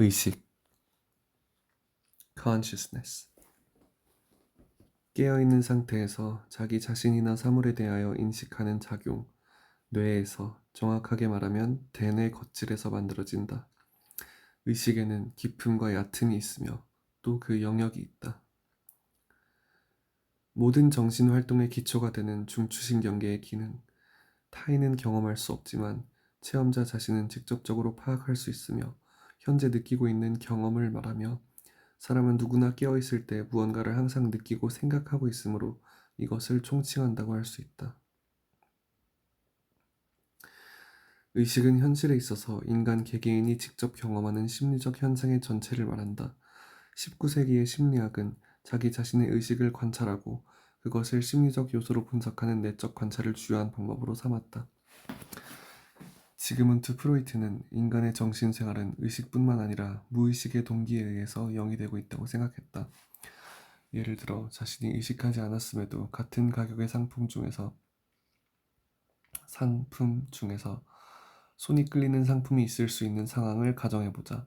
의식 consciousness 깨어있는 상태에서 자기 자신이나 사물에 대하여 인식하는 작용 뇌에서 정확하게 말하면 대뇌 겉질에서 만들어진다. 의식에는 깊음과 얕음이 있으며 또 그 영역이 있다. 모든 정신 활동의 기초가 되는 중추신경계의 기능, 타인은 경험할 수 없지만 체험자 자신은 직접적으로 파악할 수 있으며 현재 느끼고 있는 경험을 말하며 사람은 누구나 깨어있을 때 무언가를 항상 느끼고 생각하고 있으므로 이것을 총칭한다고 할 수 있다. 의식은 현실에 있어서 인간 개개인이 직접 경험하는 심리적 현상의 전체를 말한다. 19세기의 심리학은 자기 자신의 의식을 관찰하고 그것을 심리적 요소로 분석하는 내적 관찰을 주요한 방법으로 삼았다. 지금은트 프로이트는 인간의 정신생활은 의식뿐만 아니라 무의식의 동기에 의해서 영위되고 있다고 생각했다. 예를 들어 자신이 의식하지 않았음에도 같은 가격의 상품 중에서 상품 중에서 손이 끌리는 상품이 있을 수 있는 상황을 가정해보자.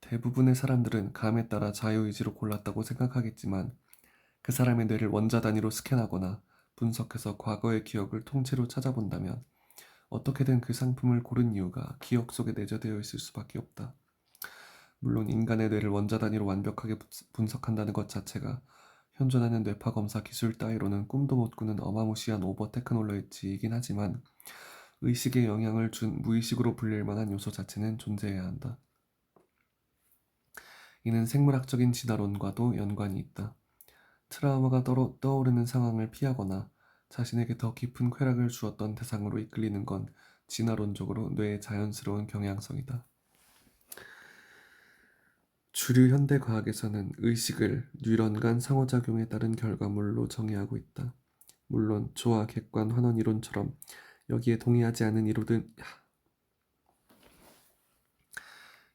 대부분의 사람들은 감에 따라 자유의지로 골랐다고 생각하겠지만 그 사람의 뇌를 원자 단위로 스캔하거나 분석해서 과거의 기억을 통째로 찾아본다면 어떻게든 그 상품을 고른 이유가 기억 속에 내재되어 있을 수밖에 없다. 물론 인간의 뇌를 원자 단위로 완벽하게 분석한다는 것 자체가 현존하는 뇌파 검사 기술 따위로는 꿈도 못 꾸는 어마무시한 오버 테크놀로지이긴 하지만 의식에 영향을 준 무의식으로 불릴 만한 요소 자체는 존재해야 한다. 이는 생물학적인 진화론과도 연관이 있다. 트라우마가 떠오르는 상황을 피하거나 자신에게 더 깊은 쾌락을 주었던 대상으로 이끌리는 건 진화론적으로 뇌의 자연스러운 경향성이다. 주류 현대 과학에서는 의식을 뉴런 간 상호작용에 따른 결과물로 정의하고 있다. 물론 조화 객관 환원 이론처럼 여기에 동의하지 않는 이론들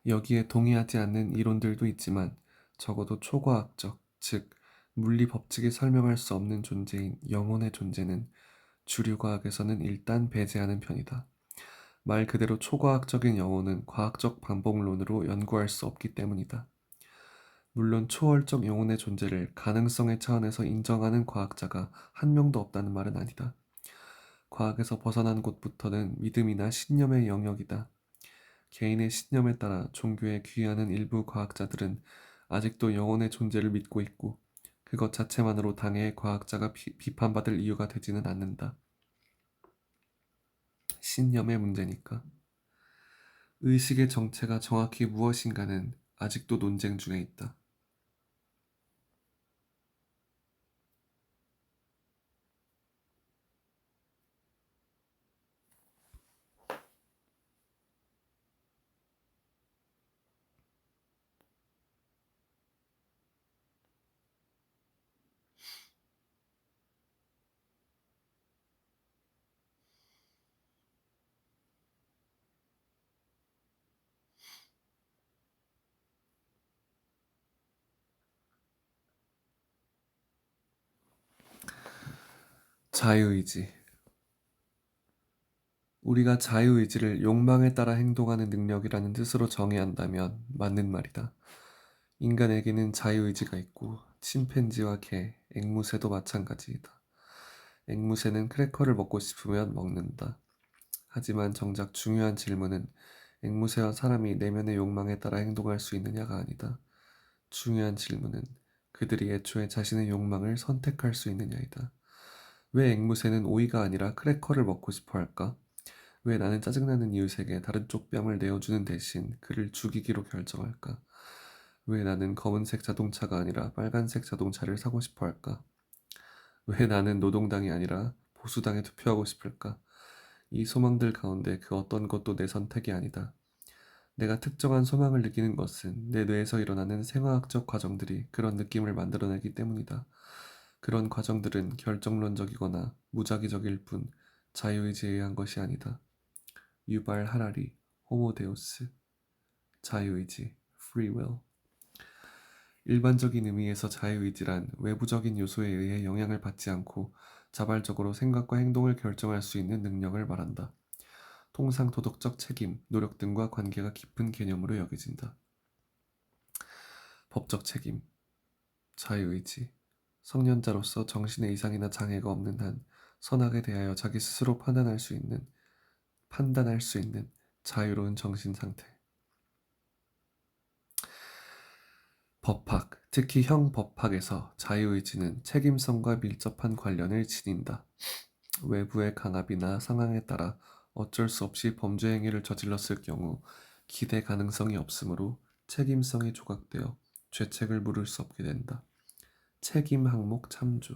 여기에 동의하지 않는 이론들도 있지만 적어도 초과학적, 즉 물리 법칙에 설명할 수 없는 존재인 영혼의 존재는 주류 과학에서는 일단 배제하는 편이다. 말 그대로 초과학적인 영혼은 과학적 반복론으로 연구할 수 없기 때문이다. 물론 초월적 영혼의 존재를 가능성의 차원에서 인정하는 과학자가 한 명도 없다는 말은 아니다. 과학에서 벗어난 곳부터는 믿음이나 신념의 영역이다. 개인의 신념에 따라 종교에 귀의하는 일부 과학자들은 아직도 영혼의 존재를 믿고 있고 그것 자체만으로 당해의 과학자가 비, 비판받을 이유가 되지는 않는다. 신념의 문제니까. 의식의 정체가 정확히 무엇인가는 아직도 논쟁 중에 있다. 자유의지. 우리가 자유의지를 욕망에 따라 행동하는 능력이라는 뜻으로 정의한다면 맞는 말이다. 인간에게는 자유의지가 있고 침팬지와 개, 앵무새도 마찬가지이다. 앵무새는 크래커를 먹고 싶으면 먹는다. 하지만 정작 중요한 질문은 앵무새와 사람이 내면의 욕망에 따라 행동할 수 있느냐가 아니다. 중요한 질문은 그들이 애초에 자신의 욕망을 선택할 수 있느냐이다. 왜 앵무새는 오이가 아니라 크래커를 먹고 싶어 할까? 왜 나는 짜증나는 이웃에게 다른 쪽 뺨을 내어주는 대신 그를 죽이기로 결정할까? 왜 나는 검은색 자동차가 아니라 빨간색 자동차를 사고 싶어 할까? 왜 나는 노동당이 아니라 보수당에 투표하고 싶을까? 이 소망들 가운데 그 어떤 것도 내 선택이 아니다. 내가 특정한 소망을 느끼는 것은 내 뇌에서 일어나는 생화학적 과정들이 그런 느낌을 만들어내기 때문이다. 그런 과정들은 결정론적이거나 무작위적일 뿐 자유의지에 의한 것이 아니다. 유발 하라리, 호모데우스, 자유의지, free will. 일반적인 의미에서 자유의지란 외부적인 요소에 의해 영향을 받지 않고 자발적으로 생각과 행동을 결정할 수 있는 능력을 말한다. 통상 도덕적 책임, 노력 등과 관계가 깊은 개념으로 여겨진다. 법적 책임, 자유의지, 성년자로서 정신의 이상이나 장애가 없는 한 선악에 대하여 자기 스스로 판단할 수 있는 판단할 수 있는 자유로운 정신 상태. 법학, 특히 형법학에서 자유의지는 책임성과 밀접한 관련을 지닌다. 외부의 강압이나 상황에 따라 어쩔 수 없이 범죄 행위를 저질렀을 경우 기대 가능성이 없으므로 책임성이 조각되어 죄책을 물을 수 없게 된다. 책임 항목 참조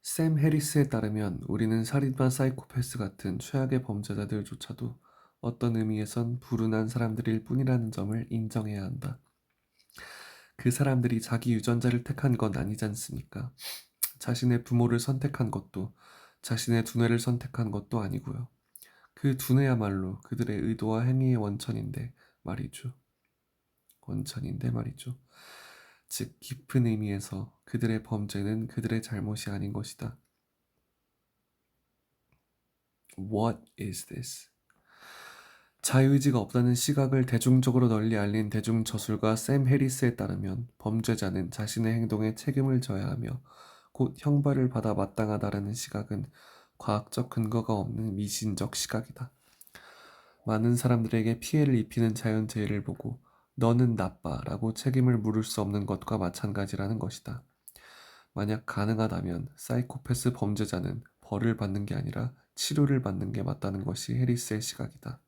샘 해리스에 따르면 우리는 살인마 사이코패스 같은 최악의 범죄자들조차도 어떤 의미에선 불운한 사람들일 뿐이라는 점을 인정해야 한다. 그 사람들이 자기 유전자를 택한 건 아니지 않습니까? 자신의 부모를 선택한 것도 자신의 두뇌를 선택한 것도 아니고요. 그 두뇌야말로 그들의 의도와 행위의 원천인데 말이죠. 원천인데 말이죠. 즉 깊은 의미에서 그들의 범죄는 그들의 잘못이 아닌 것이다. What is this? 자유의지가 없다는 시각을 대중적으로 널리 알린 대중 저술가 샘 해리스에 따르면 범죄자는 자신의 행동에 책임을 져야 하며 곧 형벌을 받아 마땅하다라는 시각은 과학적 근거가 없는 미신적 시각이다. 많은 사람들에게 피해를 입히는 자연재해를 보고 너는 나빠 라고 책임을 물을 수 없는 것과 마찬가지라는 것이다. 만약 가능하다면 사이코패스 범죄자는 벌을 받는 게 아니라 치료를 받는 게 맞다는 것이 해리스의 시각이다.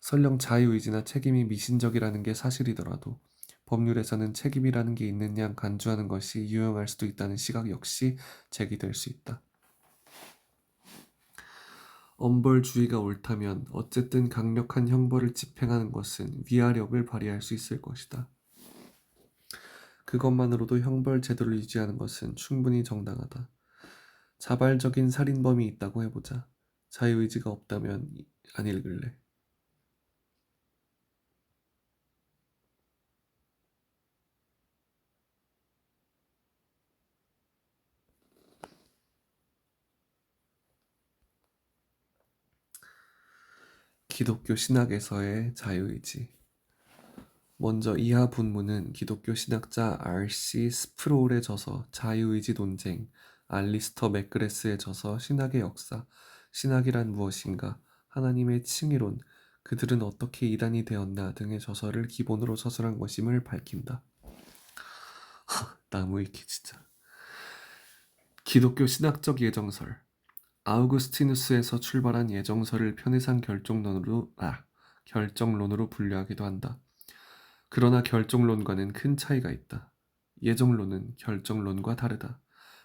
설령 자유의지나 책임이 미신적이라는 게 사실이더라도 법률에서는 책임이라는 게양 간주하는 것이 유용할 수도 있다는 시각 역시 제기될 수 있다. 엄벌주의가 옳다면 어쨌든 강력한 형벌을 집행하는 것은 위화력을 발휘할 수 있을 것이다. 그것만으로도 형벌 제도를 유지하는 것은 충분히 정당하다. 자발적인 살인범이 있다고 해보자. 자유의지가 없다면 안 읽을래. 기독교 신학에서의 자유의지. 먼저 이하 분문은 기독교 신학자 R.C. 스프롤의 저서 자유의지 논쟁, 알리스터 맥그레스의 저서 신학의 역사, 신학이란 무엇인가, 하나님의 칭의론, 그들은 어떻게 이단이 되었나 등의 저서를 기본으로 서술한 것임을 밝힌다. 나무 위키 진짜. 기독교 신학적 예정설 아우구스티누스에서 출발한 예정설을 편의상 결정론으로 아 결정론으로 분류하기도 한다. 그러나 결정론과는 큰 차이가 있다. 예정론은 결정론과 다르다.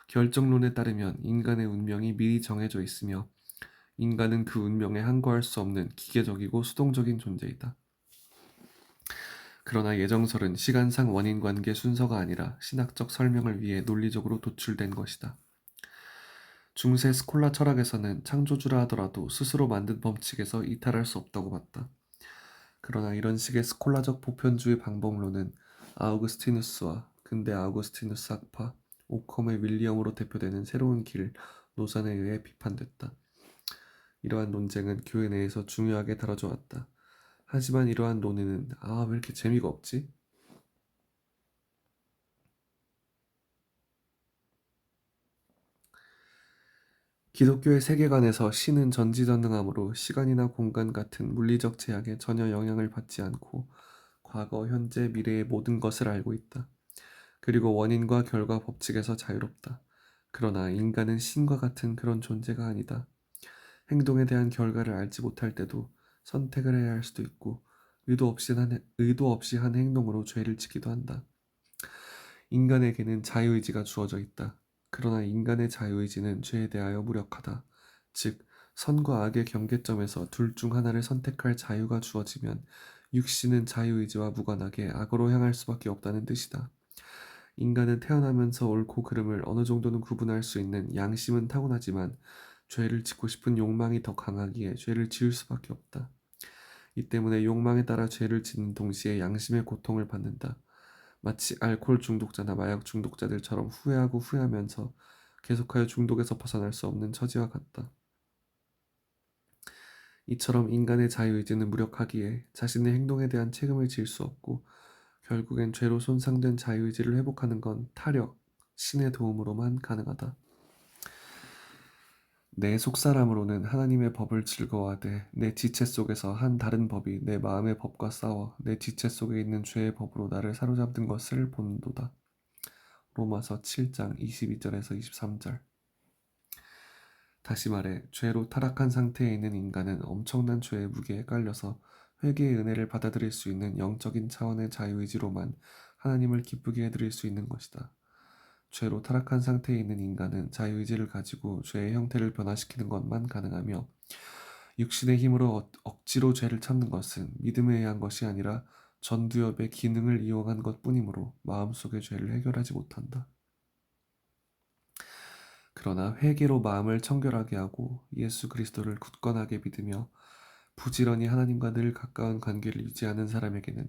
결정론에 따르면 인간의 운명이 미리 정해져 있으며 인간은 그 운명에 항거할 수 없는 기계적이고 수동적인 존재이다. 그러나 예정설은 시간상 원인 관계 순서가 아니라 신학적 설명을 위해 논리적으로 도출된 것이다. 중세 스콜라 철학에서는 창조주라 하더라도 스스로 만든 법칙에서 이탈할 수 없다고 봤다. 그러나 이런 식의 스콜라적 보편주의 방법론은 아우구스티누스와 근대 아우구스티누스 학파, 오컴의 윌리엄으로 대표되는 새로운 길 노선에 의해 비판됐다. 이러한 논쟁은 교회 내에서 중요하게 다뤄져 왔다. 하지만 이러한 논의는 아 왜 이렇게 재미가 없지? 기독교의 세계관에서 신은 전지전능함으로 시간이나 공간 같은 물리적 제약에 전혀 영향을 받지 않고 과거, 현재, 미래의 모든 것을 알고 있다. 그리고 원인과 결과 법칙에서 자유롭다. 그러나 인간은 신과 같은 그런 존재가 아니다. 행동에 대한 결과를 알지 못할 때도 선택을 해야 할 수도 있고 의도 없이 한, 의도 없이 한 행동으로 죄를 지기도 한다. 인간에게는 자유의지가 주어져 있다. 그러나 인간의 자유의지는 죄에 대하여 무력하다. 즉, 선과 악의 경계점에서 둘 중 하나를 선택할 자유가 주어지면 육신은 자유의지와 무관하게 악으로 향할 수밖에 없다는 뜻이다. 인간은 태어나면서 옳고 그름을 어느 정도는 구분할 수 있는 양심은 타고나지만 죄를 짓고 싶은 욕망이 더 강하기에 죄를 지을 수밖에 없다. 이 때문에 욕망에 따라 죄를 짓는 동시에 양심의 고통을 받는다. 마치 알코올 중독자나 마약 중독자들처럼 후회하고 후회하면서 계속하여 중독에서 벗어날 수 없는 처지와 같다. 이처럼 인간의 자유의지는 무력하기에 자신의 행동에 대한 책임을 질 수 없고 결국엔 죄로 손상된 자유의지를 회복하는 건 타력, 신의 도움으로만 가능하다. 내 속사람으로는 하나님의 법을 즐거워하되 내 지체 속에서 한 다른 법이 내 마음의 법과 싸워 내 지체 속에 있는 죄의 법으로 나를 사로잡는 것을 본도다. 로마서 7장 22절에서 23절. 다시 말해 죄로 타락한 상태에 있는 인간은 엄청난 죄의 무게에 깔려서 회개의 은혜를 받아들일 수 있는 영적인 차원의 자유의지로만 하나님을 기쁘게 해드릴 수 있는 것이다. 죄로 타락한 상태에 있는 인간은 자유의지를 가지고 죄의 형태를 변화시키는 것만 가능하며 육신의 힘으로 억- 억지로 죄를 참는 것은 믿음에 의한 것이 아니라 전두엽의 기능을 이용한 것뿐이므로 마음속의 죄를 해결하지 못한다. 그러나 회개로 마음을 청결하게 하고 예수 그리스도를 굳건하게 믿으며 부지런히 하나님과 늘 가까운 관계를 유지하는 사람에게는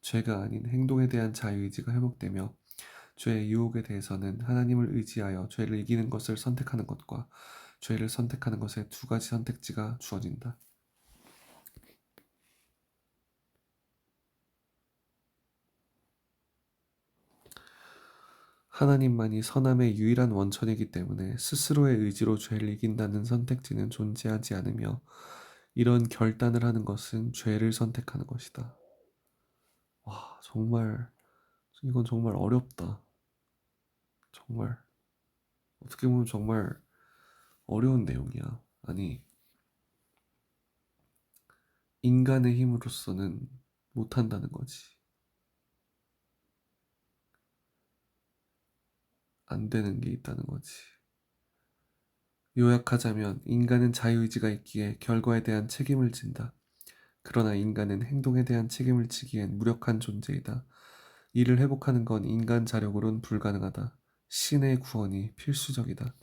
죄가 아닌 행동에 대한 자유의지가 회복되며 죄의 유혹에 대해서는 하나님을 의지하여 죄를 이기는 것을 선택하는 것과 죄를 선택하는 것의 두 가지 선택지가 주어진다. 하나님만이 선함의 유일한 원천이기 때문에 스스로의 의지로 죄를 이긴다는 선택지는 존재하지 않으며 이런 결단을 하는 것은 죄를 선택하는 것이다. 와, 정말 이건 정말 어렵다. 정말 어떻게 보면 정말 어려운 내용이야. 아니 인간의 힘으로서는 못한다는 거지. 안 되는 게 있다는 거지. 요약하자면 인간은 자유의지가 있기에 결과에 대한 책임을 진다. 그러나 인간은 행동에 대한 책임을 지기엔 무력한 존재이다. 이를 회복하는 건 인간 자력으론 불가능하다. 신의 구원이 필수적이다.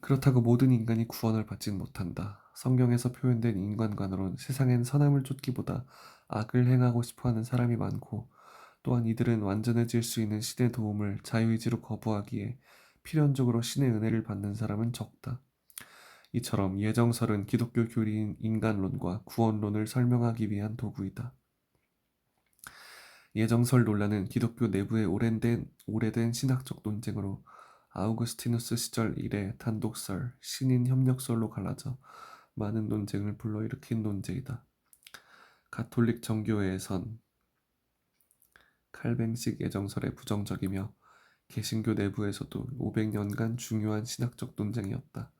그렇다고 모든 인간이 구원을 받진 못한다. 성경에서 표현된 인간관으론 세상엔 선함을 쫓기보다 악을 행하고 싶어하는 사람이 많고 또한 이들은 완전해질 수 있는 신의 도움을 자유의지로 거부하기에 필연적으로 신의 은혜를 받는 사람은 적다. 이처럼 예정설은 기독교 교리인 인간론과 구원론을 설명하기 위한 도구이다. 예정설 논란은 기독교 내부의 오랜된, 오래된 신학적 논쟁으로 아우구스티누스 시절 이래 단독설, 신인 협력설로 갈라져 많은 논쟁을 불러일으킨 논제이다. 가톨릭 정교회에선 칼뱅식 예정설에 부정적이며 개신교 내부에서도 500년간 중요한 신학적 논쟁이었다.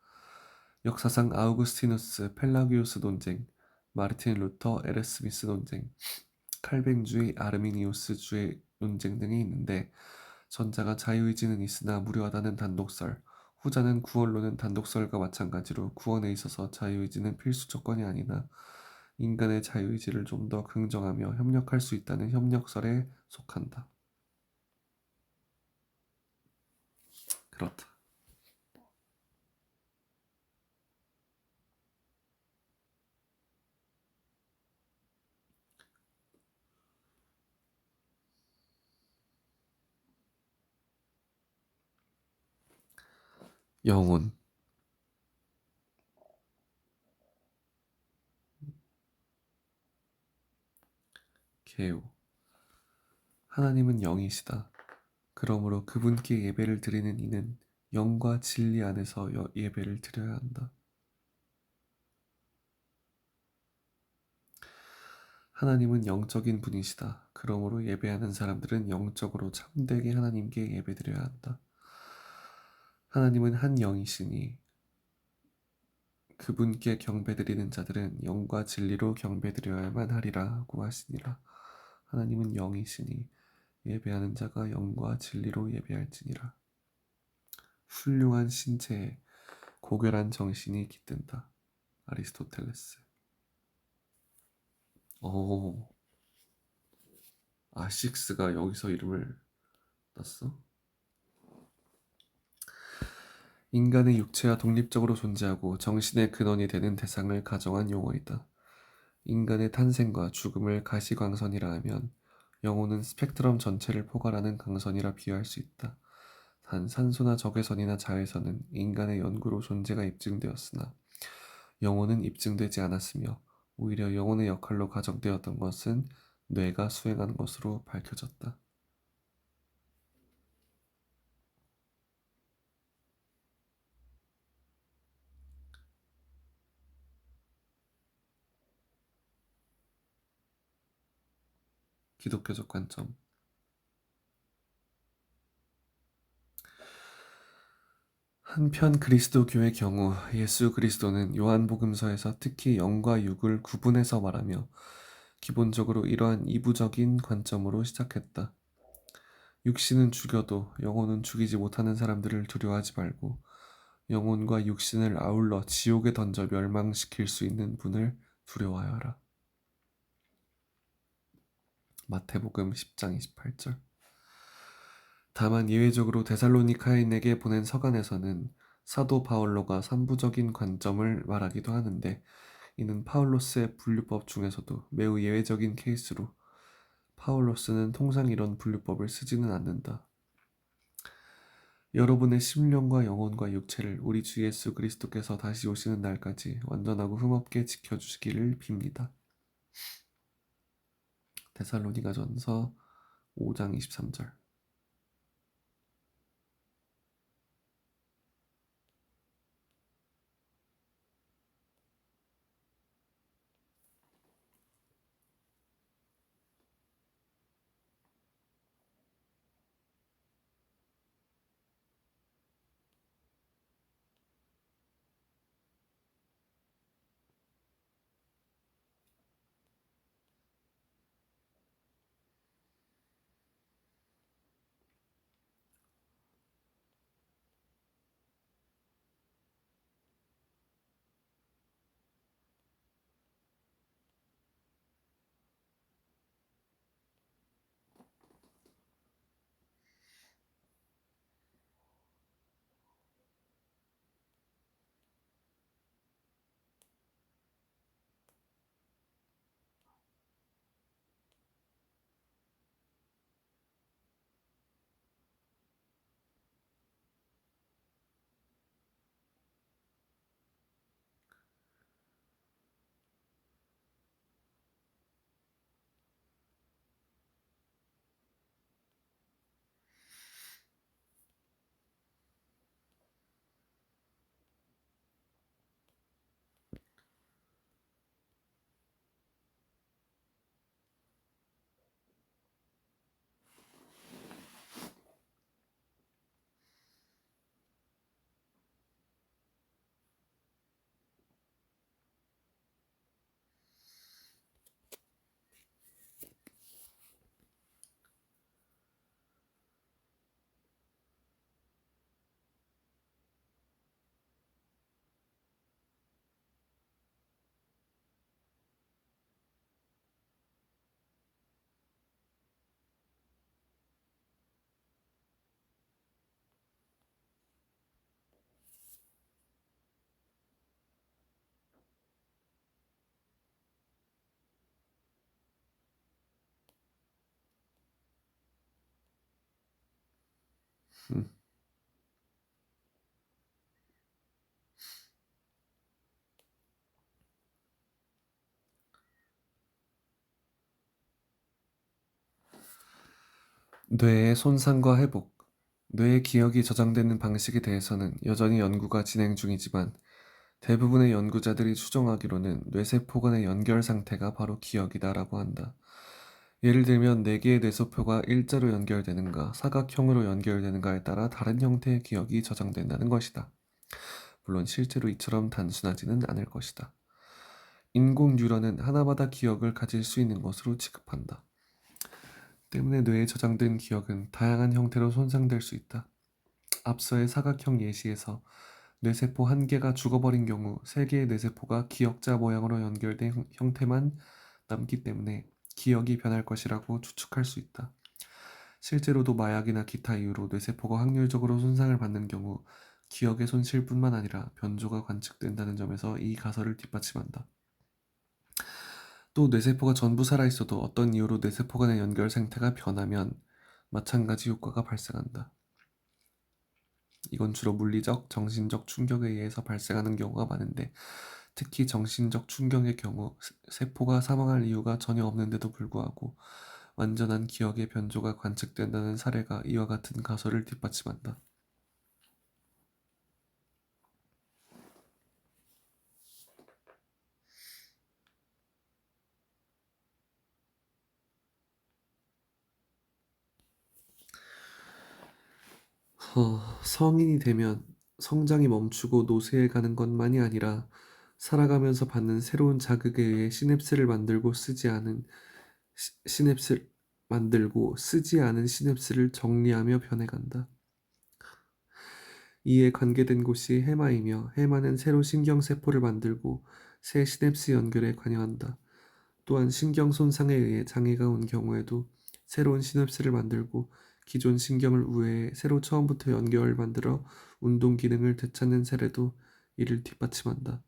역사상 아우구스티누스, 펠라기우스 논쟁, 마르틴 루터, 에르스미스 논쟁, 칼뱅주의, 아르미니우스주의 논쟁 등이 있는데 전자가 자유의지는 있으나 무료하다는 단독설, 후자는 구원론은 단독설과 마찬가지로 구원에 있어서 자유의지는 필수 조건이 아니나 인간의 자유의지를 좀 더 긍정하며 협력할 수 있다는 협력설에 속한다. 그렇다. 영혼 개요 하나님은 영이시다. 그러므로 그분께 예배를 드리는 이는 영과 진리 안에서 여- 예배를 드려야 한다. 하나님은 영적인 분이시다. 그러므로 예배하는 사람들은 영적으로 참되게 하나님께 예배드려야 한다. 하나님은 한 영이시니 그분께 경배드리는 자들은 영과 진리로 경배드려야만 하리라고 하시니라. 하나님은 영이시니 예배하는 자가 영과 진리로 예배할지니라. 훌륭한 신체에 고결한 정신이 깃든다. 아리스토텔레스. 오, 아식스가 여기서 이름을 땄어? 인간의 육체와 독립적으로 존재하고 정신의 근원이 되는 대상을 가정한 용어이다. 인간의 탄생과 죽음을 가시광선이라 하면 영혼은 스펙트럼 전체를 포괄하는 강선이라 비유할 수 있다. 단 산소나 적외선이나 자외선은 인간의 연구로 존재가 입증되었으나 영혼은 입증되지 않았으며 오히려 영혼의 역할로 가정되었던 것은 뇌가 수행한 것으로 밝혀졌다. 기독교적 관점 한편 그리스도교의 경우 예수 그리스도는 요한복음서에서 특히 영과 육을 구분해서 말하며 기본적으로 이러한 이부적인 관점으로 시작했다. 육신은 죽여도 영혼은 죽이지 못하는 사람들을 두려워하지 말고 영혼과 육신을 아울러 지옥에 던져 멸망시킬 수 있는 분을 두려워하여라. 마태복음 10장 28절 다만 예외적으로 데살로니카인에게 보낸 서간에서는 사도 바울로가 삼부적인 관점을 말하기도 하는데 이는 파울로스의 분류법 중에서도 매우 예외적인 케이스로 파울로스는 통상 이런 분류법을 쓰지는 않는다. 여러분의 심령과 영혼과 육체를 우리 주 예수 그리스도께서 다시 오시는 날까지 완전하고 흠없게 지켜주시기를 빕니다. 데살로니가 전서 5장 23절 음. 뇌의 손상과 회복, 뇌의 기억이 저장되는 방식에 대해서는 여전히 연구가 진행 중이지만 대부분의 연구자들이 추정하기로는 뇌세포 간의 연결 상태가 바로 기억이다라고 한다. 예를 들면 4개의 뇌세포가 일자로 연결되는가 사각형으로 연결되는가에 따라 다른 형태의 기억이 저장된다는 것이다. 물론 실제로 이처럼 단순하지는 않을 것이다. 인공 뉴런은 하나마다 기억을 가질 수 있는 것으로 취급한다. 때문에 뇌에 저장된 기억은 다양한 형태로 손상될 수 있다. 앞서의 사각형 예시에서 뇌세포 한 개가 죽어버린 경우 세 개의 뇌세포가 기억자 모양으로 연결된 형태만 남기 때문에 기억이 변할 것이라고 추측할 수 있다. 실제로도 마약이나 기타 이유로 뇌세포가 확률적으로 손상을 받는 경우 기억의 손실뿐만 아니라 변조가 관측된다는 점에서 이 가설을 뒷받침한다. 또 뇌세포가 전부 살아있어도 어떤 이유로 뇌세포 간의 연결 상태가 변하면 마찬가지 효과가 발생한다. 이건 주로 물리적, 정신적 충격에 의해서 발생하는 경우가 많은데 특히 정신적 충격의 경우 세- 세포가 사망할 이유가 전혀 없는데도 불구하고 완전한 기억의 변조가 관측된다는 사례가 이와 같은 가설을 뒷받침한다. 어, 성인이 되면 성장이 멈추고 노쇠해 가는 것만이 아니라 살아가면서 받는 새로운 자극에 의해 시냅스를 만들고 쓰지 않은 시, 시냅스 만들고 쓰지 않은 시냅스를 정리하며 변해간다. 이에 관계된 곳이 해마이며 해마는 새로 신경세포를 만들고 새 시냅스 연결에 관여한다. 또한 신경 손상에 의해 장애가 온 경우에도 새로운 시냅스를 만들고 기존 신경을 우회해 새로 처음부터 연결을 만들어 운동 기능을 되찾는 사례도 이를 뒷받침한다.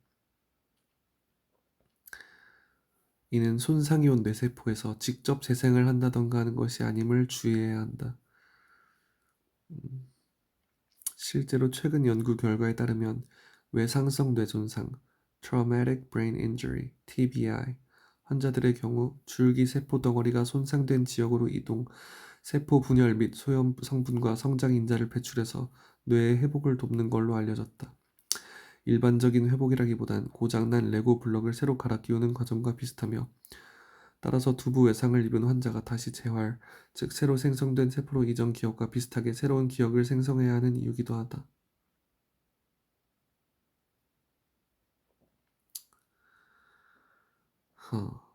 이는 손상이 온 뇌세포에서 직접 재생을 한다던가 하는 것이 아님을 주의해야 한다. 음, 실제로 최근 연구 결과에 따르면 외상성 뇌손상 (Traumatic Brain Injury) (TBI) 환자들의 경우 줄기 세포 덩어리가 손상된 지역으로 이동, 세포 분열 및 소염 성분과 성장 인자를 배출해서 뇌의 회복을 돕는 걸로 알려졌다. 일반적인 회복이라기보단 고장난 레고 블럭을 새로 갈아 끼우는 과정과 비슷하며 따라서 두부 외상을 입은 환자가 다시 재활, 즉 새로 생성된 세포로 이전 기억과 비슷하게 새로운 기억을 생성해야 하는 이유기도 하다. 허.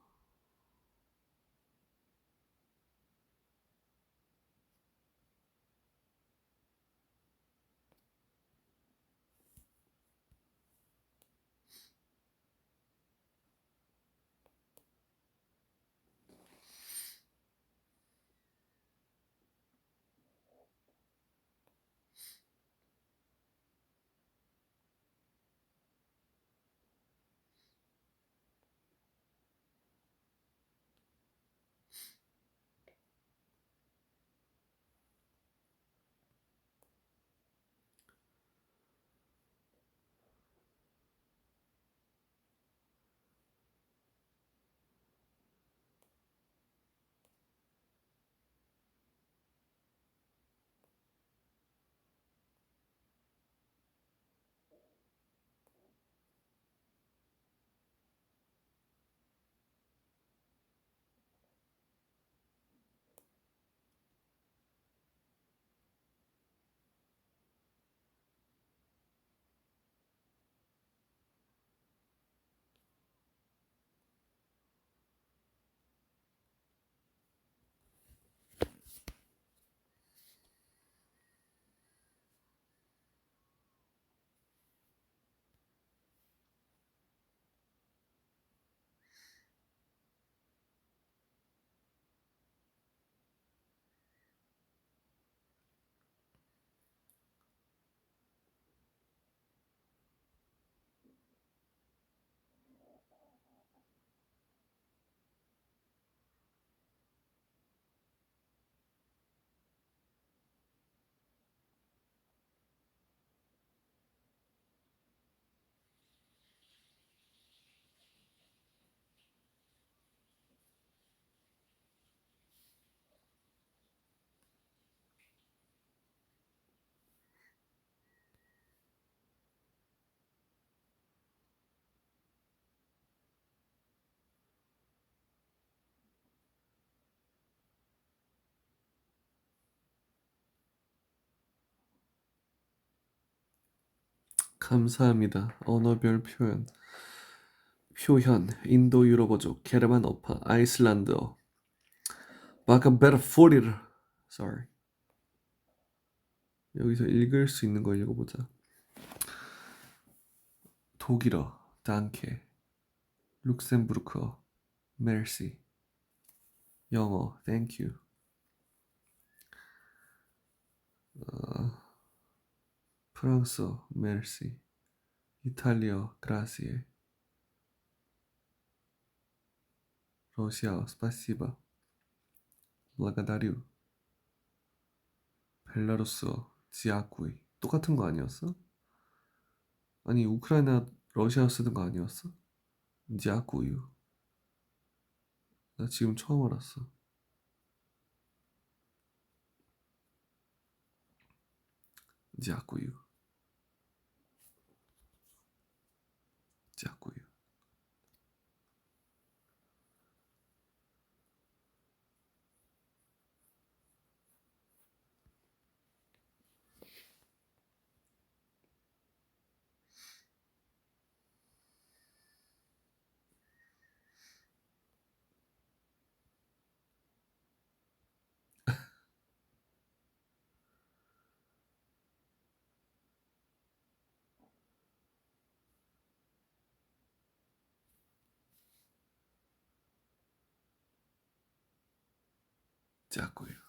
감사합니다. 언어별 표현. 표현, 인도 유럽어족, 게르만 어파, 아이슬란드어. 바카 베르 포리르. Sorry. 여기서 읽을 수 있는 거 읽어보자. 독일어, 단케. 룩셈부르크어, 메르시. 영어, you. 어, 프랑스어, 메르시. 이탈리아, grazie. 러시아어, 스파시바. 블라가다리우. 벨라루스어, 지아쿠이. 똑같은 거 아니었어? 아니, 우크라이나 러시아어 쓰는 거 아니었어? 냐구유. 나 지금 처음 알았어. 냐구유. 냐 구유.